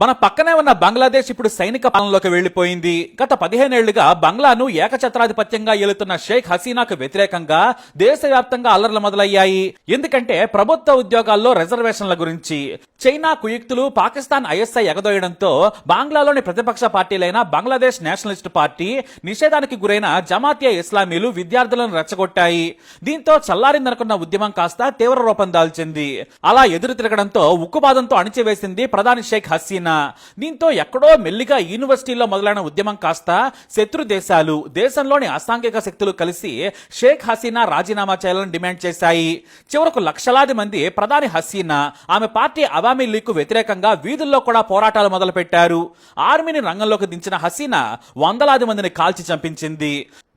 మన పక్కనే ఉన్న బంగ్లాదేశ్ ఇప్పుడు సైనిక పాలనలోకి వెళ్ళిపోయింది గత పదిహేనేళ్ళుగా బంగ్లాను ఏకఛత్రాధిపత్యంగా ఏలుతున్న షేక్ హసీనాకు వ్యతిరేకంగా దేశవ్యాప్తంగా అల్లర్లు మొదలయ్యాయి. ఎందుకంటే ప్రభుత్వ ఉద్యోగాల్లో రిజర్వేషన్ల గురించి చైనా కుయుక్తులు పాకిస్తాన్ ఐఎస్ఐ ఎగదోయడంతో బంగ్లాలోని ప్రతిపక్ష పార్టీలైన బంగ్లాదేశ్ నేషనలిస్ట్ పార్టీ నిషేధానికి గురైన జమాతియా ఇస్లామీలు విద్యార్థులను రెచ్చగొట్టాయి. దీంతో చల్లారిందనుకున్న ఉద్యమం కాస్త తీవ్ర రూపం దాల్చింది. అలా ఎదురు తిరగడంతో ఉక్కుపాదంతో అణిచివేసింది ప్రధాని షేక్ హసీనా. దీంతో ఎక్కడో మెల్లిగా యూనివర్సిటీలో మొదలైన ఉద్యమం కాస్త శత్రు దేశాలు దేశంలోని అసాంఘిక శక్తులు కలిసి షేక్ హసీనా రాజీనామా చేయాలని డిమాండ్ చేశాయి. చివరకు లక్షలాది మంది ప్రధాని హసీనా ఆమె పార్టీ అవామీ లీగ్కు వ్యతిరేకంగా వీధుల్లో కూడా పోరాటాలు మొదలుపెట్టారు. ఆర్మీని రంగంలోకి దించిన హసీనా వందలాది మందిని కాల్చి చంపించింది.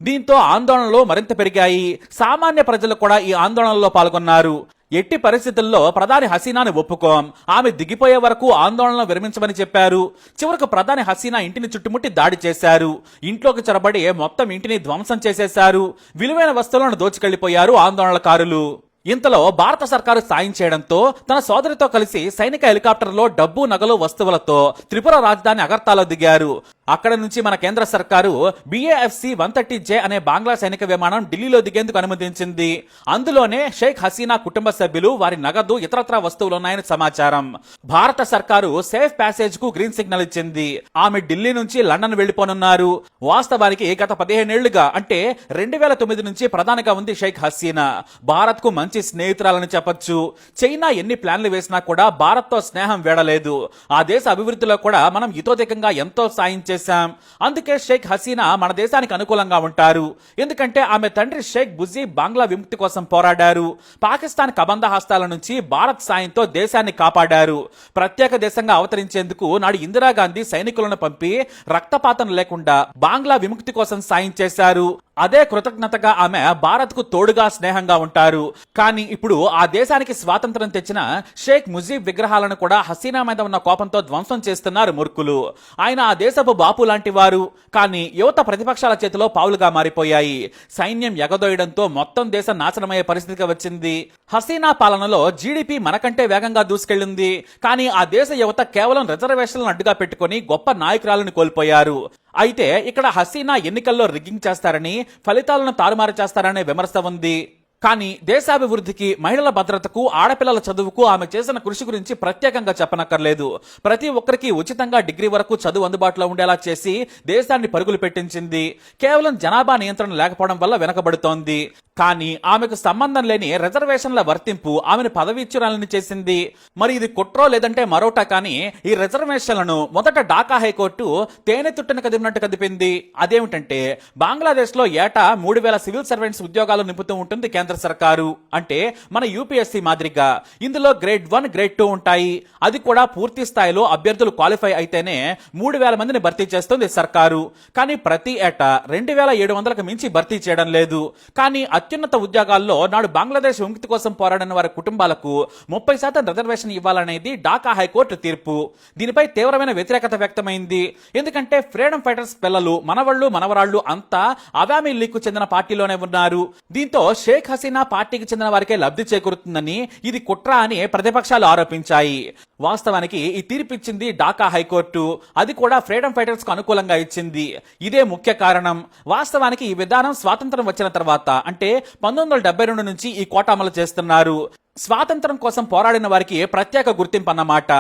దీంతో ఆందోళనలు మరింత పెరిగాయి. సామాన్య ప్రజలు కూడా ఈ ఆందోళనలో పాల్గొన్నారు. ఎట్టి పరిస్థితుల్లో ప్రధాని హసీనాని ఒప్పుకోం. ఆమె దిగిపోయే వరకు ఆందోళనలు విరమించమని చెప్పారు. చివరకు ప్రధాని హసీనా ఇంటిని చుట్టుముట్టి దాడి చేశారు. ఇంట్లోకి చొరబడి మొత్తం ఇంటిని ధ్వంసం చేసేశారు. విలువైన వస్తువులను దోచుకెళ్ళిపోయారు ఆందోళనకారులు. ఇంతలో భారత సర్కారు సాయం చేయడంతో తన సోదరితో కలిసి సైనిక హెలికాప్టర్లో డబ్బు నగలు వస్తువులతో త్రిపుర రాజధాని అగర్తాలో దిగారు. అక్కడ నుంచి మన కేంద్ర సర్కారు బిఏఎఫ్సి వన్ థర్టీ జే అనే బంగ్లా సైనిక విమానం ఢిల్లీలో దిగేందుకు అనుమతించింది. అందులోనే షేక్ హసీనా కుటుంబ సభ్యులు వారి నగదు ఇతరత్ర వస్తువులు ఉన్నాయని సమాచారం. భారత సర్కారు సేఫ్ ప్యాసేజ్కు గ్రీన్ సిగ్నల్ ఇచ్చింది. ఆమె ఢిల్లీ నుంచి లండన్ వెళ్ళిపోనున్నారు వాస్తవానికి గత పదిహేనేళ్ళుగా అంటే రెండు వేల తొమ్మిది నుంచి ప్రధానిగా ఉంది షేక్ హసీనా. భారత్కు మంచి స్నేహితురాలని చెప్పొచ్చు. చైనా ఎన్ని ప్లాన్లు వేసినా కూడా భారత్తో స్నేహం వేడలేదు. ఆ దేశ అభివృద్ధిలో కూడా మనం ఇతోధికంగా ఎంతో సాయం చేశాం. అందుకే షేక్ హసీనా మన దేశానికి అనుకూలంగా ఉంటారు. ఎందుకంటే ఆమె తండ్రి షేక్ బుజీ బంగ్లా విముక్తి కోసం పోరాడారు. పాకిస్తాన్ కబంధ హస్తాల నుంచి భారత్ సాయంతో దేశాన్ని కాపాడారు. ప్రత్యేక దేశంగా అవతరించేందుకు నాడు ఇందిరాగాంధీ సైనికులను పంపి రక్తపాతం లేకుండా బంగ్లా విముక్తి కోసం సాయం చేశారు. అదే కృతజ్ఞతగా ఆమె భారత్కు తోడుగా స్నేహంగా ఉంటారు. కానీ ఇప్పుడు ఆ దేశానికి స్వాతంత్రం తెచ్చిన షేక్ ముజీబ్ విగ్రహాలను కూడా హసీనా మీద ఉన్న కోపంతో ధ్వంసం చేస్తున్నారు మూర్ఖులు ఆయన ఆ దేశపు బాపు లాంటి వారు. కానీ యువత ప్రతిపక్షాల చేతిలో పావులుగా మారిపోయాయి. సైన్యం ఎగదోయడంతో మొత్తం దేశం నాశనమయ్యే పరిస్థితికి వచ్చింది. హసీనా పాలనలో జీడిపి మనకంటే వేగంగా దూసుకెళ్ళింది కానీ ఆ దేశ యువత కేవలం రిజర్వేషన్లను అడ్డుగా పెట్టుకుని గొప్ప నాయకురాలను కోల్పోయారు. అయితే ఇక్కడ హసీనా ఎన్నికల్లో రిగ్గింగ్ చేస్తారని ఫలితాలను తారుమారు చేస్తారనే విమర్శ ఉంది. కానీ దేశాభివృద్ధికి మహిళల భద్రతకు ఆడపిల్లల చదువుకు ఆమె చేసిన కృషి గురించి ప్రత్యేకంగా చెప్పనక్కర్లేదు. ప్రతి ఒక్కరికి ఉచితంగా డిగ్రీ వరకు చదువు అందుబాటులో ఉండేలా చేసి దేశాన్ని పరుగులు పెట్టించింది. కేవలం జనాభా నియంత్రణ లేకపోవడం వల్ల వెనకబడుతోంది. కానీ ఆమెకు సంబంధం లేని రిజర్వేషన్ల వర్తింపు ఆమెను పదవీచ్యురాలని చేసింది. మరి ఇది కుట్రో లేదంటే మరోటా కానీ ఈ రిజర్వేషన్లను మొదట ఢాకా హైకోర్టు తేనె తుట్టను కదిపినట్టు కదిపింది. అదేమిటంటే బంగ్లాదేశ్లో ఏటా మూడు వేల సివిల్ సర్వెంట్స్ ఉద్యోగాలు నింపుతూ ఉంటుంది కేంద్ర సర్కారు. అంటే మన యూపీఎస్సీ మాదిరిగా ఇందులో గ్రేడ్ వన్ గ్రేడ్ టూ ఉంటాయి. అది కూడా పూర్తి స్థాయిలో అభ్యర్థులు క్వాలిఫై అయితేనే మూడు వేల మందిని భర్తీ చేస్తుంది సర్కారు. కానీ ప్రతి ఏటా రెండు వేల ఏడు వందలకు మించి భర్తీ చేయడం లేదు. కానీ అత్యున్నత ఉద్యోగాల్లో నాడు బంగ్లాదేశ్ విముక్తి కోసం పోరాడిన వారి కుటుంబాలకు ముప్పై శాతం రిజర్వేషన్ ఇవ్వాలనేది ఢాకా హైకోర్టు తీర్పు. దీనిపై తీవ్రమైన వ్యతిరేకత వ్యక్తమైంది. ఎందుకంటే ఫ్రీడమ్ ఫైటర్స్ పిల్లలు మనవళ్ళు మనవరాళ్ళు అంతా అవామీ లీగ్కు చెందిన పార్టీలోనే ఉన్నారు. దీంతో షేక్ హసీనా పార్టీకి చెందిన వారికే లబ్ధి చేకూరుతుందని ఇది కుట్ర అని ప్రతిపక్షాలు ఆరోపించాయి. వాస్తవానికి ఈ తీర్పు ఇచ్చింది ఢాకా హైకోర్టు. అది కూడా ఫ్రీడమ్ ఫైటర్స్కు అనుకూలంగా ఇచ్చింది. ఇదే ముఖ్య కారణం. వాస్తవానికి ఈ విధానం స్వాతంత్రం వచ్చిన తర్వాత అంటే పంతొమ్మిది వందల డెబ్బై రెండు నుంచి ఈ కోట అమలు చేస్తున్నారు. స్వాతంత్రం కోసం పోరాడిన వారికి ప్రత్యేక గుర్తింపు అన్నమాట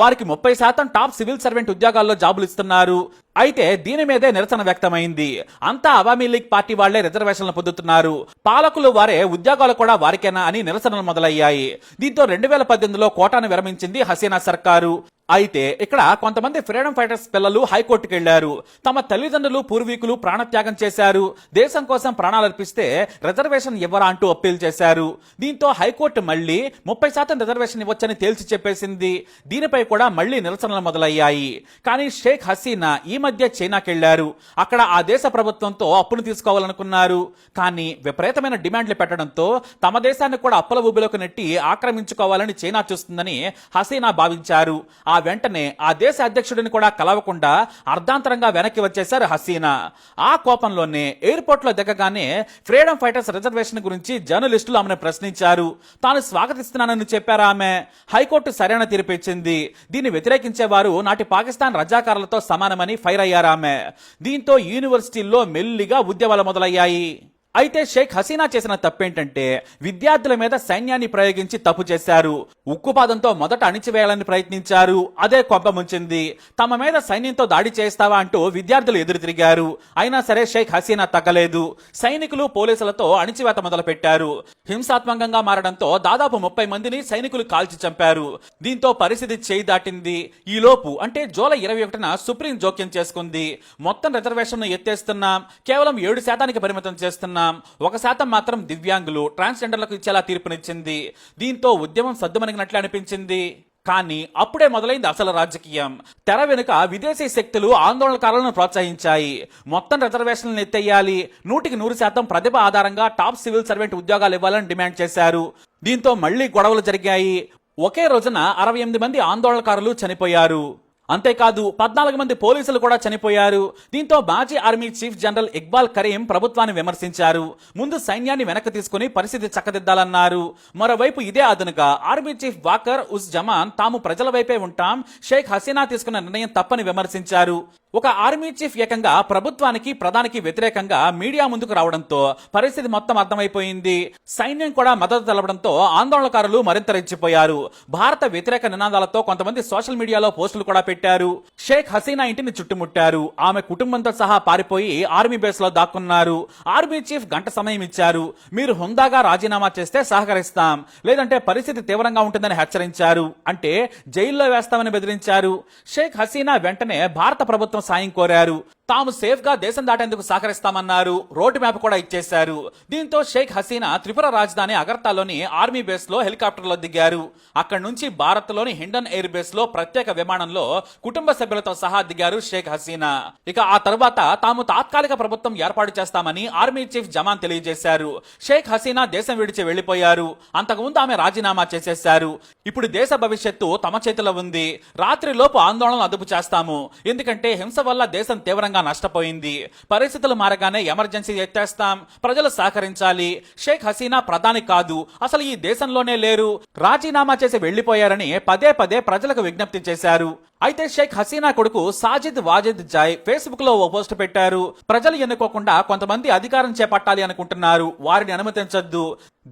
వారికి ముప్పై శాతం టాప్ సివిల్ సర్వెంట్ ఉద్యోగాల్లో జాబులు ఇస్తున్నారు. అయితే దీని మీదే నిరసన వ్యక్తమైంది. అంతా అవామీ లీగ్ పార్టీ వాళ్ళే రిజర్వేషన్లు పొందుతున్నారు. పాలకులు వారే ఉద్యోగాలు కూడా వారికేనా అని నిరసనలు మొదలయ్యాయి. దీంతో రెండు వేల పద్దెనిమిదిలో కోటాను విరమించింది హసీనా సర్కారు. అయితే ఇక్కడ కొంతమంది ఫ్రీడమ్ ఫైటర్స్ పిల్లలు హైకోర్టుకు వెళ్ళారు తమ తల్లిదండ్రులు పూర్వీకులు ప్రాణత్యాగం చేశారు. దేశం కోసం ప్రాణాలు అర్పిస్తే రిజర్వేషన్ ఇవ్వరా అంటూ అప్పీల్ చేశారు. దీంతో హైకోర్టు మళ్ళీ ముప్పై శాతం రిజర్వేషన్ ఇవ్వచ్చని తేల్చి చెప్పేసింది. దీనిపై కూడా మళ్ళీ నిరసనలు మొదలయ్యాయి. కానీ షేక్ హసీనా ఈ మధ్య చైనాకెళ్ళారు అక్కడ ఆ దేశ ప్రభుత్వంతో అప్పులు తీసుకోవాలనుకున్నారు. కానీ విపరీతమైన డిమాండ్లు పెట్టడంతో తమ దేశాన్ని కూడా అప్పుల ఊబిలోకి నెట్టి ఆక్రమించుకోవాలని చైనా చూస్తుందని హసీనా భావించారు. ఆ వెంటనే ఆ దేశ అధ్యక్షుడిని కూడా కలవకుండా అర్ధాంతరంగా వెనక్కి వచ్చేశారు హసీనా. ఆ కోపంలోనే ఎయిర్పోర్ట్లో దిగగానే ఫ్రీడమ్ ఫైటర్స్ రిజర్వేషన్ గురించి జర్నలిస్టులు ఆమెను ప్రశ్నించారు. తాను స్వాగతిస్తున్నానని చెప్పారు ఆమె? హైకోర్టు సరైన తీర్పు ఇచ్చింది. దీన్ని వ్యతిరేకించే వారు నాటి పాకిస్తాన్ రజాకారులతో సమానమని ఫైర్ అయ్యారు ఆమె దీంతో యూనివర్సిటీల్లో మెల్లిగా ఉద్యమాలు మొదలయ్యాయి. అయితే షేక్ హసీనా చేసిన తప్పేంటంటే విద్యార్థుల మీద సైన్యాన్ని ప్రయోగించి తప్పు చేశారు. ఉక్కుపాదంతో మొదట అణిచివేయాలని ప్రయత్నించారు. అదే కొంప ముంచింది. తమ మీద సైన్యంతో దాడి చేస్తావా అంటూ విద్యార్థులు ఎదురు తిరిగారు. అయినా సరే షేక్ హసీనా తగ్గలేదు. సైనికులు పోలీసులతో అణిచివేత మొదలుపెట్టారు. హింసాత్మకంగా మారడంతో దాదాపు ముప్పై మందిని సైనికులు కాల్చి చంపారు. దీంతో పరిస్థితి చేయి దాటింది. ఈలోపు అంటే జూలై ఇరవై ఒకటిన సుప్రీం జోక్యం చేసుకుంది. మొత్తం రిజర్వేషన్ ఎత్తేస్తున్నాం కేవలం ఏడు శాతానికి పరిమితం చేస్తున్నాం ఒక శాతం మాత్రం దివ్యాంగులు ట్రాన్స్జెండర్లకు ఇచ్చేలా తీర్పునిచ్చింది. దీంతో ఉద్యమం సద్దుమణిగినట్లు అనిపించింది. కానీ అప్పుడే మొదలైంది అసలు రాజకీయం. తెర వెనుక విదేశీ శక్తులు ఆందోళనకారులను ప్రోత్సహించాయి. మొత్తం రిజర్వేషన్లను ఎత్తేయాలి నూటికి నూరు శాతం ప్రతిభ ఆధారంగా టాప్ సివిల్ సర్వెంట్ ఉద్యోగాలు ఇవ్వాలని డిమాండ్ చేశారు. దీంతో మళ్ళీ గొడవలు జరిగాయి. ఒకే రోజున అరవై ఎనిమిది మంది ఆందోళనకారులు చనిపోయారు. అంతేకాదు పద్నాలుగు మంది పోలీసులు కూడా చనిపోయారు. దీంతో మాజీ army chief general Iqbal Karim ప్రభుత్వాన్ని విమర్శించారు. ముందు సైన్యాన్ని వెనక్కి తీసుకుని పరిస్థితి చక్కదిద్దాలన్నారు. మరోవైపు ఇదే అదనుగా ఆర్మీ చీఫ్ వాకర్ ఉస్ జమాన్ తాము ప్రజల వైపే ఉంటాం. షేక్ హసీనా తీసుకున్న నిర్ణయం తప్పని విమర్శించారు. ఒక ఆర్మీ చీఫ్ ఏకంగా ప్రభుత్వానికి ప్రధానికి వ్యతిరేకంగా మీడియా ముందుకు రావడంతో పరిస్థితి మొత్తం అర్థమైపోయింది. సైన్యం కూడా మద్దతు తెలపడంతో ఆందోళనకారులు మరింత రెచ్చిపోయారు. భారత వ్యతిరేక నినాదాలతో కొంతమంది సోషల్ మీడియాలో పోస్టులు కూడా పెట్టారు. షేక్ హసీనా ఇంటిని చుట్టుముట్టారు. ఆమె కుటుంబంతో సహా పారిపోయి ఆర్మీ బేస్లో దాక్కున్నారు. ఆర్మీ చీఫ్ గంట సమయం ఇచ్చారు. మీరు హుందాగా రాజీనామా చేస్తే సహకరిస్తాం. లేదంటే పరిస్థితి తీవ్రంగా ఉంటుందని హెచ్చరించారు. అంటే జైల్లో వేస్తామని బెదిరించారు. షేక్ హసీనా వెంటనే భారత ప్రభుత్వం సాయం కోరారు తాము సేఫ్గా దేశం దాటేందుకు సహకరిస్తామన్నారు. రోడ్డు మ్యాప్ కూడా ఇచ్చేశారు. దీంతో షేక్ హసీనా త్రిపుర రాజధాని అగర్తాలోని ఆర్మీ బేస్లో హెలికాప్టర్లో దిగారు. అక్కడి నుంచి భారత్లోని హిండన్ ఎయిర్ బేస్లో ప్రత్యేక విమానంలో కుటుంబ సభ్యులతో సహా దిగారు షేక్ హసీనా. ఇక ఆ తర్వాత తాము తాత్కాలిక ప్రభుత్వం ఏర్పాటు చేస్తామని ఆర్మీ చీఫ్ జమాన్ తెలియజేశారు. షేక్ హసీనా దేశం విడిచి వెళ్ళిపోయారు అంతకుముందు ఆమె రాజీనామా చేసేశారు. ఇప్పుడు దేశ భవిష్యత్తు తమ చేతిలో ఉంది. రాత్రి లోపు ఆందోళనలు అదుపు చేస్తాము. ఎందుకంటే హింస వల్ల దేశం తీవ్రంగా నష్టపోయింది. పరిస్థితులు మారగానే ఎమర్జెన్సీ ఎత్తేస్తాం. ప్రజలు సహకరించాలి. షేక్ హసీనా ప్రధాని కాదు. అసలు ఈ దేశంలోనే లేరు. రాజీనామా చేసి వెళ్ళిపోయారని పదే పదే ప్రజలకు విజ్ఞప్తి చేశారు. అయితే షేక్ హసీనా కొడుకు సాజిద్ వాజిద్ జాయ్ ఫేస్బుక్లో ఓ పోస్ట్ పెట్టారు. ప్రజలు ఎన్నుకోకుండా కొంతమంది అధికారం చేపట్టాలి అనుకుంటున్నారు. వారిని అనుమతించొద్దు.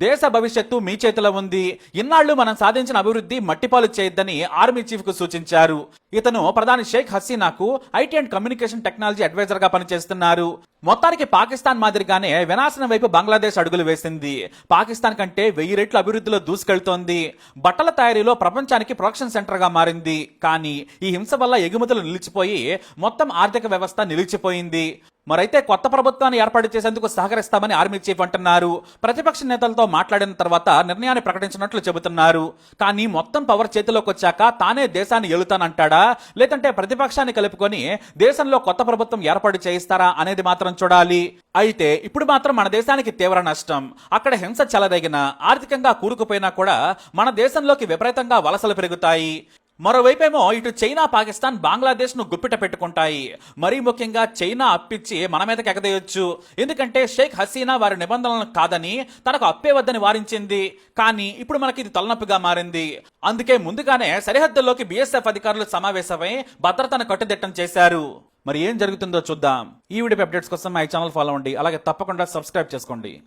దేశ భవిష్యత్తు మీ చేతిలో ఉంది. ఇన్నాళ్ళు మనం సాధించిన అభివృద్ధి మట్టిపాలు చేయొద్దని ఆర్మీ చీఫ్కు సూచించారు. ఇతను ప్రధాని షేక్ హసీనాకు ఐటీ అండ్ కమ్యూనికేషన్ టెక్నాలజీ అడ్వైజర్గా పనిచేస్తున్నారు. మొత్తానికి పాకిస్తాన్ మాదిరిగానే వినాశనం వైపు బంగ్లాదేశ్ అడుగులు వేసింది. పాకిస్తాన్ కంటే వెయ్యి రెట్లు అభివృద్ధిలో దూసుకెళ్తోంది. బట్టల తయారీలో ప్రపంచానికి ప్రొడక్షన్ సెంటర్గా మారింది. కానీ ఈ హింస వల్ల ఎగుమతులు నిలిచిపోయి మొత్తం ఆర్థిక వ్యవస్థ నిలిచిపోయింది. మరైతే కొత్త ప్రభుత్వాన్ని ఏర్పాటు చేసేందుకు సహకరిస్తామని ఆర్మీ చీఫ్ అంటున్నారు. ప్రతిపక్ష నేతలతో మాట్లాడిన తర్వాత నిర్ణయాన్ని ప్రకటించినట్లు చెబుతున్నారు. కానీ మొత్తం పవర్ చేతిలోకి వచ్చాక తానే దేశాన్ని ఎలుతానంటాడా లేదంటే ప్రతిపక్షాన్ని కలుపుకొని దేశంలో కొత్త ప్రభుత్వం ఏర్పాటు చేయిస్తారా అనేది మాత్రం చూడాలి. అయితే ఇప్పుడు మాత్రం మన దేశానికి తీవ్ర నష్టం. అక్కడ హింస చెలరేగిన ఆర్థికంగా కూరుకుపోయినా కూడా మన దేశంలోకి విపరీతంగా వలసలు పెరుగుతాయి. మరోవైపేమో ఇటు చైనా పాకిస్తాన్ బంగ్లాదేశ్ను గుప్పిట పెట్టుకుంటాయి. మరీ ముఖ్యంగా చైనా అప్పిచ్చి మన మీదకి ఎగదేయొచ్చు. ఎందుకంటే షేక్ హసీనా వారి నిబంధనలను కాదని తనకు అప్పే వద్దని వారించింది. కానీ ఇప్పుడు మనకి ఇది తలనొప్పిగా మారింది. అందుకే ముందుగానే సరిహద్దుల్లోకి బీఎస్ఎఫ్ అధికారులు సమావేశమై భద్రతను కట్టుదిట్టం చేశారు. మరి ఏం జరుగుతుందో చూద్దాం. ఈ వీడియో అప్డేట్స్ కోసం మా ఛానల్ ఫాలో అవ్వండి. అలాగే తప్పకుండా సబ్స్క్రైబ్ చేసుకోండి.